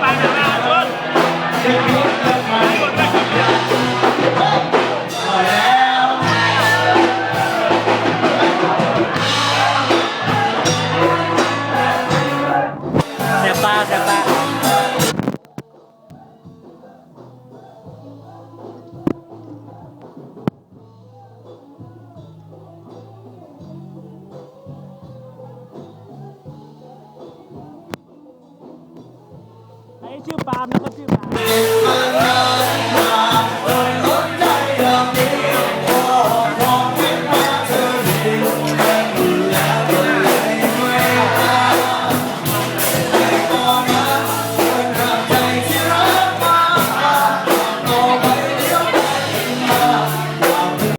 ไปหน้า ชื่อปาล์มนะครับชื่อปาล์ม